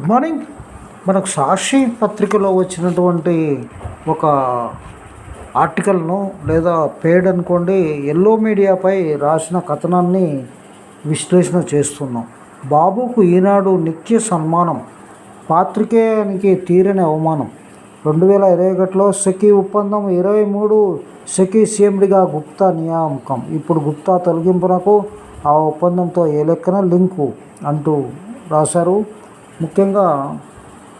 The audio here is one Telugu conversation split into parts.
Good morning. మనకు సాక్షి పత్రికలో వచ్చినటువంటి ఒక ఆర్టికల్ను లేదా పేడ్ అనుకోండి ఎల్లో మీడియాపై రాసిన కథనాన్ని విశ్లేషణ చేస్తున్నాం. బాబుకు ఈనాడు నిత్య సన్మానం పాత్రికేయానికి తీరని అవమానం. రెండు వేల ఇరవై ఒకటిలో సెకీ ఒప్పందం ఇరవై మూడు సెకీ సీఎండిగా గుప్తా నియామకం. ఇప్పుడు గుప్తా తొలగింపునకు ఆ ఒప్పందంతో ఏ లెక్కన లింకు అంటూ రాశారు. ముఖ్యంగా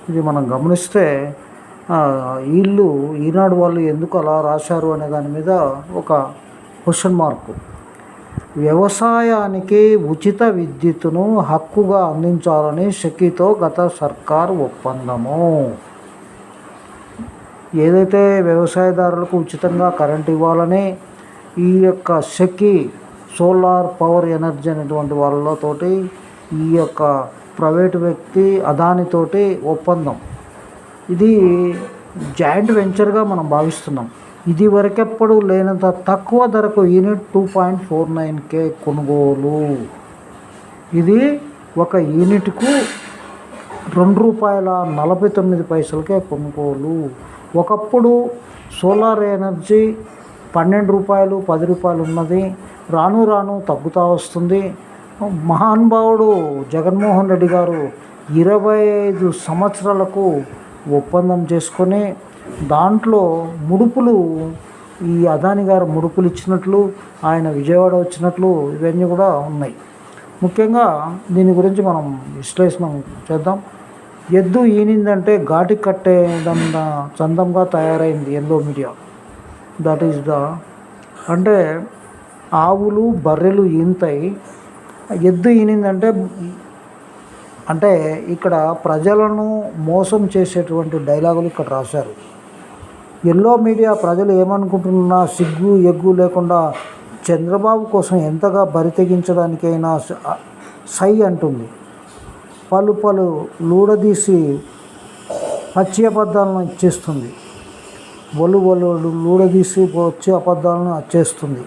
ఇది మనం గమనిస్తే వీళ్ళు ఈనాడు వాళ్ళు ఎందుకు అలా రాశారు అనే దాని మీద ఒక క్వశ్చన్ మార్కు వ్యవసాయానికి ఉచిత విద్యుత్తును హక్కుగా అందించాలని షకీతో గత సర్కార్ ఒప్పందము. ఏదైతే వ్యవసాయదారులకు ఉచితంగా కరెంట్ ఇవ్వాలని ఈ యొక్క షకీ సోలార్ పవర్ ఎనర్జీ అనేటువంటి వాళ్ళతోటి ఈ యొక్క ప్రైవేటు వ్యక్తి అదానితోటి ఒప్పందం. ఇది జాయింట్ వెంచర్గా మనం భావిస్తున్నాం. ఇది వరకెప్పుడు లేనంత తక్కువ ధరకు unit two point four nine కే కొనుగోలు. ఇది ఒక యూనిట్కు రెండు రూపాయల నలభై తొమ్మిది పైసలకే కొనుగోలు. ఒకప్పుడు సోలార్ ఎనర్జీ పన్నెండు రూపాయలు పది రూపాయలు ఉన్నది. రాను రాను తగ్గుతూ వస్తుంది. మహానుభావుడు జగన్మోహన్ రెడ్డి గారు ఇరవై ఐదు సంవత్సరాలకు ఒప్పందం చేసుకొని దాంట్లో ముడుపులు ఈ అదాని గారు ముడుపులు ఇచ్చినట్లు ఆయన విజయవాడ వచ్చినట్లు ఇవన్నీ కూడా ఉన్నాయి. ముఖ్యంగా దీని గురించి మనం విశ్లేషణ చేద్దాం. ఎద్దు ఈనిందంటే ఘాటి కట్టేదన్న చందంగా తయారైంది yellow media. That is the అంటే ఆవులు బర్రెలు ఈంతాయి ఎద్దు ఈనిందంటే అంటే ఇక్కడ ప్రజలను మోసం చేసేటువంటి డైలాగులు ఇక్కడ రాశారు. ఎల్లో మీడియా ప్రజలు ఏమనుకుంటున్నా సిగ్గు ఎగ్గు లేకుండా చంద్రబాబు కోసం ఎంతగా బరితెగించడానికైనా స- సై అంటుంది. పలు పలు లూడదీసి పచ్చి అబద్ధాలను ఇచ్చేస్తుంది ఒళ్ళు ఒళ్ళు లూడదీసి వచ్చే అబద్ధాలను వచ్చేస్తుంది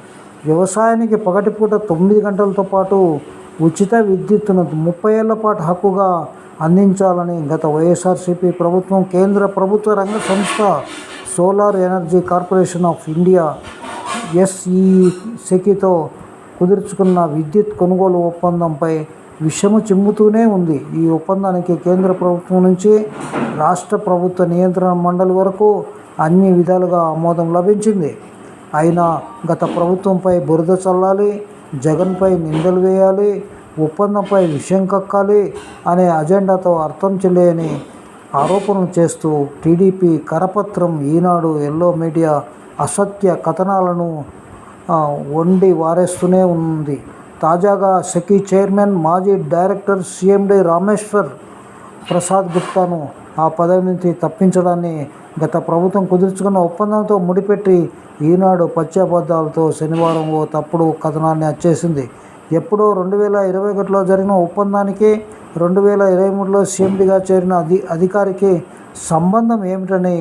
వ్యవసాయానికి పగటిపూట తొమ్మిది గంటలతో పాటు ఉచిత విద్యుత్తును ముప్పై ఏళ్ళ పాటు హక్కుగా అందించాలని గత వైఎస్ఆర్సీపీ ప్రభుత్వం కేంద్ర ప్రభుత్వ రంగ సంస్థ solar energy corporation of India ఎస్ఈసికితో కుదుర్చుకున్న విద్యుత్ కొనుగోలు ఒప్పందంపై విషము చిమ్ముతూనే ఉంది. ఈ ఒప్పందానికి కేంద్ర ప్రభుత్వం నుంచి రాష్ట్ర ప్రభుత్వ నియంత్రణ మండలి వరకు అన్ని విధాలుగా ఆమోదం లభించింది. అయినా గత ప్రభుత్వంపై బురద చల్లాలి జగన్పై నిందలు వేయాలి ఒప్పందంపై విషయం కక్కాలి అనే అజెండాతో అర్థం చెల్లేని ఆరోపణలు చేస్తూ టీడీపీ కరపత్రం ఈనాడు ఎల్లో మీడియా అసత్య కథనాలను వండి వారేస్తూనే ఉంది. తాజాగా సెకీ చైర్మన్ మాజీ డైరెక్టర్ సిఎండి రామేశ్వర్ ప్రసాద్ గుప్తాను ఆ పదవి నుంచి తప్పించడాన్ని గత ప్రభుత్వం కుదుర్చుకున్న ఒప్పందంతో ముడిపెట్టి ఈనాడు పశ్చాబద్ధాలతో శనివారం ఓ తప్పుడు కథనాన్ని వచ్చేసింది ఎప్పుడో రెండు వేల ఇరవై ఒకటిలో జరిగిన ఒప్పందానికి రెండు వేల ఇరవై మూడులో సీఎండిగా చేరిన అధి అధికారికి సంబంధం ఏమిటని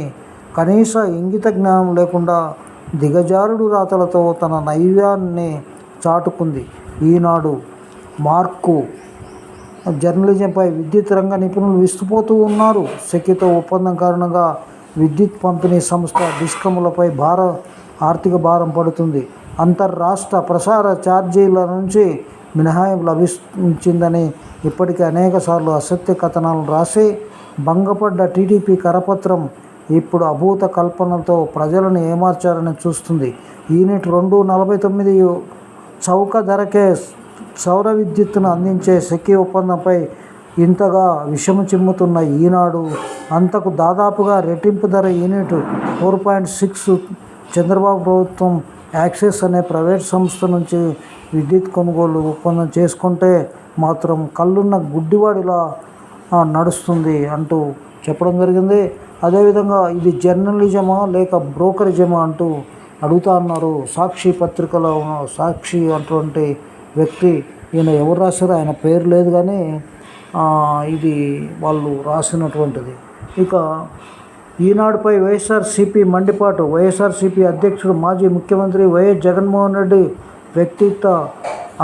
కనీస ఇంగిత జ్ఞానం లేకుండా దిగజారుడు రాతలతో తన నైవ్యాన్ని చాటుకుంది. ఈనాడు మార్కు జర్నలిజంపై విద్యుత్ రంగ నిపుణులు విస్తుపోతూ ఉన్నారు. సెకితో ఒప్పందం కారణంగా విద్యుత్ పంపిణీ సంస్థ డిస్కములపై భార ఆర్థిక భారం పడుతుంది. అంతర్రాష్ట్ర ప్రసార ఛార్జీల నుంచి మినహాయింపు లభించిందని ఇప్పటికే అనేకసార్లు అసత్య కథనాలను రాసి భంగపడ్డ టీడీపీ కరపత్రం ఇప్పుడు అభూత కల్పనలతో ప్రజలను ఏమార్చారని చూస్తుంది. యూనిట్ రెండు నలభై తొమ్మిది చౌక ధరకే సౌర విద్యుత్తును అందించే సెకీ ఒప్పందంపై ఇంతగా విషము చిమ్ముతున్న ఈనాడు అంతకు దాదాపుగా రెట్టింపు ధర unit four point six Chandrababu ప్రభుత్వం యాక్సెస్ అనే ప్రైవేట్ సంస్థ నుంచి విద్యుత్ కొనుగోలు ఒప్పందం చేసుకుంటే మాత్రం కళ్ళున్న గుడ్డివాడిలా నడుస్తుంది అంటూ చెప్పడం జరిగింది. అదేవిధంగా ఇది జర్నలిజమా లేక బ్రోకరిజమా అంటూ అడుగుతా అన్నారు. సాక్షి పత్రికలో ఉన్న సాక్షి అటువంటి వ్యక్తి ఈయన ఎవరు రాశారో ఆయన పేరు లేదు కానీ ఇది వాళ్ళు రాసినటువంటిది. ఇక ఈనాడుపై వైఎస్ఆర్సీపీ మండిపాటు వైఎస్ఆర్సీపీ అధ్యక్షుడు మాజీ ముఖ్యమంత్రి వైఎస్ జగన్మోహన్ రెడ్డి వ్యక్తిత్వ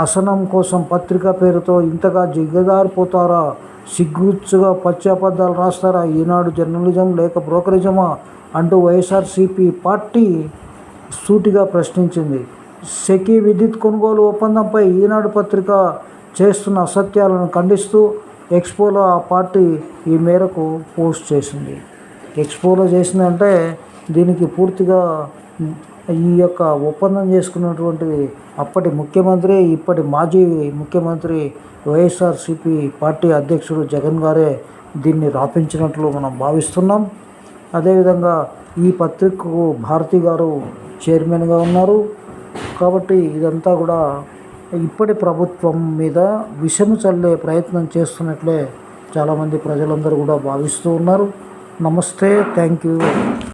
అసనం కోసం పత్రిక పేరుతో ఇంతగా జిగదారిపోతారా సిగ్గుచ్చుగా పచ్చాబద్దాలు రాస్తారా? ఈనాడు జర్నలిజం లేక బ్రోకరిజమా? అంటూ వైఎస్ఆర్సీపీ పార్టీ సూటిగా ప్రశ్నించింది. సెకీ విద్యుత్ కొనుగోలు ఒప్పందంపై ఈనాడు పత్రిక చేస్తున్న అసత్యాలను ఖండిస్తూ ఎక్స్పోలో ఆ పార్టీ ఈ మేరకు పోస్ట్ చేసింది. ఎక్స్పోలో చేసిందంటే దీనికి పూర్తిగా ఈ యొక్క ఒప్పందం చేసుకున్నటువంటి అప్పటి ముఖ్యమంత్రి ఇప్పటి మాజీ ముఖ్యమంత్రి వైఎస్ఆర్సిపి పార్టీ అధ్యక్షుడు జగన్ గారే దీన్ని రాపించినట్లు మనం భావిస్తున్నాం. అదేవిధంగా ఈ పత్రికకు భారతి గారు చైర్మన్గా ఉన్నారు. కాబట్టి ఇదంతా కూడా ఇప్పటి ప్రభుత్వం మీద విషము చల్లే ప్రయత్నం చేస్తున్నట్లే చాలామంది ప్రజలందరూ కూడా భావిస్తూ ఉన్నారు. నమస్తే థ్యాంక్ యూ.